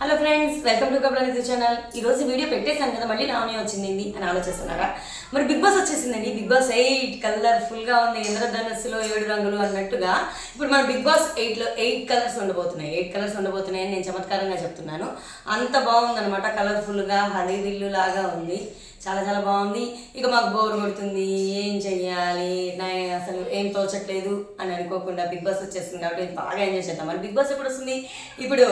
Hello friends welcome to కబుల్ channel ఈ రోజు వీడియో పెట్టేశాను కదా మళ్ళీ నామనే వచ్చింది అని ఆలోచిస్తున్నారా? మరి బిగ్ బాస్ వచ్చేసిందండి. బిగ్ బాస్ ఎయిట్ కలర్ఫుల్గా ఉంది ఇంద్రధనస్సులో ఏడు రంగులు అన్నట్టుగా. ఇప్పుడు మన బిగ్ బాస్ ఎయిట్లో ఎయిట్ కలర్స్ ఉండబోతున్నాయి. ఎయిట్ కలర్స్ ఉండబోతున్నాయని నేను చమత్కారంగా చెప్తున్నాను. అంత బాగుందనమాట కలర్ఫుల్గా హరిదిల్లు లాగా ఉంది. చాలా చాలా బాగుంది. ఇక మాకు బోర్ కొడుతుంది. ఏం చెయ్యాలి? నా అసలు ఏం తోచట్లేదు అని అనుకోకుండా బిగ్ బాస్ వచ్చేస్తుంది కాబట్టి బాగా ఎంజాయ్ చేద్దాం. మరి బిగ్ బాస్ ఎప్పుడు వస్తుంది ఇప్పుడు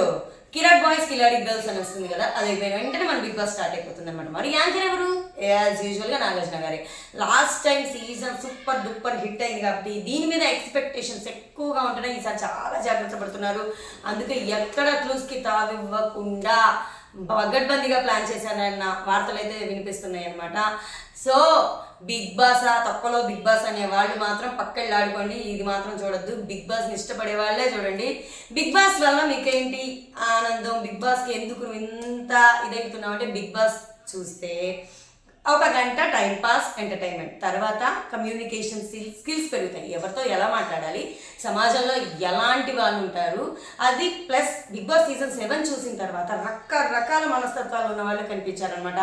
కిరాట్ బాయ్స్ కిలాడి గర్ల్స్ అని వస్తుంది కదా అది అయిపోయిన వెంటనే మన బిగ్ బాస్ స్టార్ట్ అయిపోతుంది అనమాట మరి యాంకర్ ఎవరు? యాజ్ యూజువల్గా నాగార్జున గారే. Last time season super duper hit అయింది కాబట్టి దీని మీద ఎక్స్పెక్టేషన్స్ ఎక్కువగా ఉంటున్నాయి ఈసారి చాలా జాగ్రత్త పడుతున్నారు. అందుకే ఎక్కడ క్లూస్కి తావివ్వకుండా పగడ్బందీగా ప్లాన్ చేశానన్న వార్తలు అయితే వినిపిస్తున్నాయి అనమాట సో బిగ్ బాస్ తక్కువలో బిగ్ బాస్ అనే వాళ్ళు మాత్రం పక్కళ్ళు ఆడుకోండి ఇది మాత్రం చూడొద్దు. బిగ్ బాస్ని ఇష్టపడే వాళ్ళే చూడండి. బిగ్ బాస్ వల్ల మీకేంటి ఆనందం? బిగ్ బాస్కి ఎందుకు నువ్వు ఇంత ఇదవుతున్నావు అంటే బిగ్ బాస్ చూస్తే ఒక గంట టైం పాస్ ఎంటర్టైన్మెంట్. తర్వాత కమ్యూనికేషన్ స్కిల్స్ పెరుగుతాయి. ఎవరితో ఎలా మాట్లాడాలి? సమాజంలో ఎలాంటి వాళ్ళు ఉంటారు? అది plus big boss season seven చూసిన తర్వాత రకరకాల మనస్తత్వాలు ఉన్న వాళ్ళు కనిపించారనమాట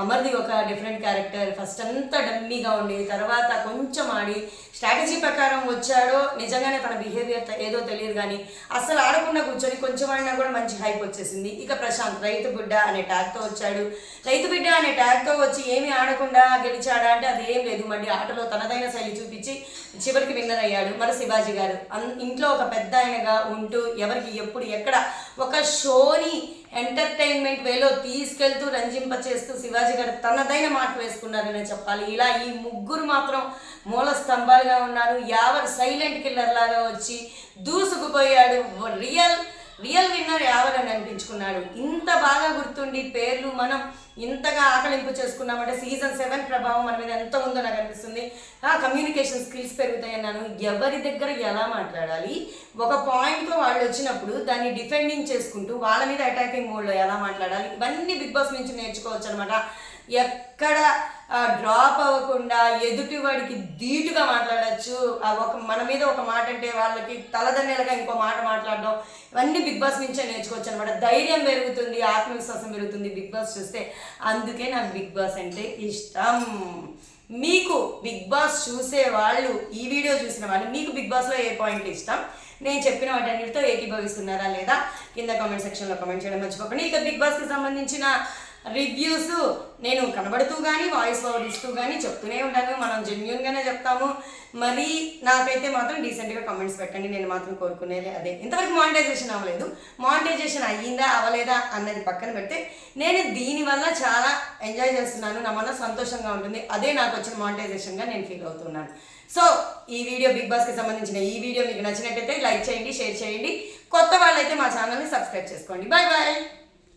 అమర్ది ఒక డిఫరెంట్ క్యారెక్టర్. ఫస్ట్ అంతా డమ్మీగా ఉండి తర్వాత కొంచెం ఆడి స్ట్రాటజీ ప్రకారం వచ్చాడో నిజంగానే తన బిహేవియర్ ఏదో తెలియదు కానీ అసలు ఆడకుండా కూర్చొని కొంచెం ఆడినా కూడా మంచి హైప్ వచ్చేసింది. ఇక ప్రశాంత్ రైతు బిడ్డ అనే ట్యాగ్తో వచ్చాడు. రైతు బిడ్డ అనే ట్యాగ్తో వచ్చి ఏమీ ఆడకుండా గెలిచాడా అంటే అది ఏం లేదు. మళ్ళీ ఆటలో తనదైన శైలి చూపించి చివరికి విన్నర్ అయ్యాడు మరి శివాజీ గారు. అన్- ఇంట్లో ఒక పెద్ద ఆయనగా ఉంటూ ఎవరికి ఎప్పుడు ఎక్కడ ఒక షోని ఎంటర్టైన్మెంట్ వేలో తీసుకెళ్తూ రంజింప చేస్తూ శివాజీ గారు తనదైన మాట వేసుకున్నారనే చెప్పాలి. ఇలా ఈ ముగ్గురు మాత్రం మూల స్తంభాలుగా ఉన్నారు. యావర్ సైలెంట్ కిల్లర్ లాగా వచ్చి దూసుకుపోయాడు. రియల్ రియల్ విన్నర్ ఎవరని అనిపించుకున్నాడు? ఇంత బాగా గుర్తుండి పేర్లు మనం ఇంతగా ఆకలింపు చేసుకున్నామంటే సీజన్ సెవెన్ ప్రభావం మన మీద ఎంత ఉందో నాకు అనిపిస్తుంది. ఆ కమ్యూనికేషన్ స్కిల్స్ పెరుగుతాయన్నాను. ఎవరి దగ్గర ఎలా మాట్లాడాలి? ఒక పాయింట్తో వాళ్ళు వచ్చినప్పుడు దాన్ని డిఫెండింగ్ చేసుకుంటూ వాళ్ళ మీద అటాకింగ్ మోడ్లో ఎలా మాట్లాడాలి? ఇవన్నీ బిగ్ బాస్ నుంచి నేర్చుకోవచ్చు అనమాట ఎక్కడ డ్రాప్ అవ్వకుండా ఎదుటి వాడికి ధీటుగా మాట్లాడచ్చు. ఒక మన మీద ఒక మాట అంటే వాళ్ళకి తలదన్నేలుగా ఇంకో మాట మాట్లాడడం ఇవన్నీ బిగ్ బాస్ నుంచే నేర్చుకోవచ్చు అనమాట ధైర్యం పెరుగుతుంది ఆత్మవిశ్వాసం పెరుగుతుంది బిగ్ బాస్ చూస్తే. అందుకే నాకు బిగ్ బాస్ అంటే ఇష్టం. మీకు బిగ్ బాస్ చూసే వాళ్ళు ఈ వీడియో చూసిన వాళ్ళు మీకు బిగ్ బాస్లో ఏ పాయింట్ ఇష్టం? నేను చెప్పిన వాటన్నిటితో ఏకీభవిస్తున్నారా లేదా? కింద కామెంట్ సెక్షన్లో కామెంట్ చేయడం మర్చిపోకండి. ఇక బిగ్ బాస్కి సంబంధించిన రివ్యూస్ నేను కనబడుతూ కానీ వాయిస్ ఓవర్ ఇస్తూ కానీ చెప్తూనే ఉంటాను. మనం జెన్యున్గానే చెప్తాము. మరి నాకైతే మాత్రం డీసెంట్గా కమెంట్స్ పెట్టండి. నేను మాత్రం కోరుకునేది అదే. ఇంతవరకు మానిటైజేషన్ అవ్వలేదు. మానిటైజేషన్ అయ్యిందా అవ్వలేదా అన్నది పక్కన పెడితే నేను దీనివల్ల చాలా ఎంజాయ్ చేస్తున్నాను. నా మన సంతోషంగా ఉంటుంది. అదే నాకు వచ్చిన మానిటైజేషన్గా నేను ఫీల్ అవుతున్నాను. సో ఈ వీడియో బిగ్ బాస్కి సంబంధించిన ఈ వీడియో మీకు నచ్చినట్టయితే లైక్ చేయండి షేర్ చేయండి. కొత్త వాళ్ళైతే మా ఛానల్ని సబ్స్క్రైబ్ చేసుకోండి. Bye bye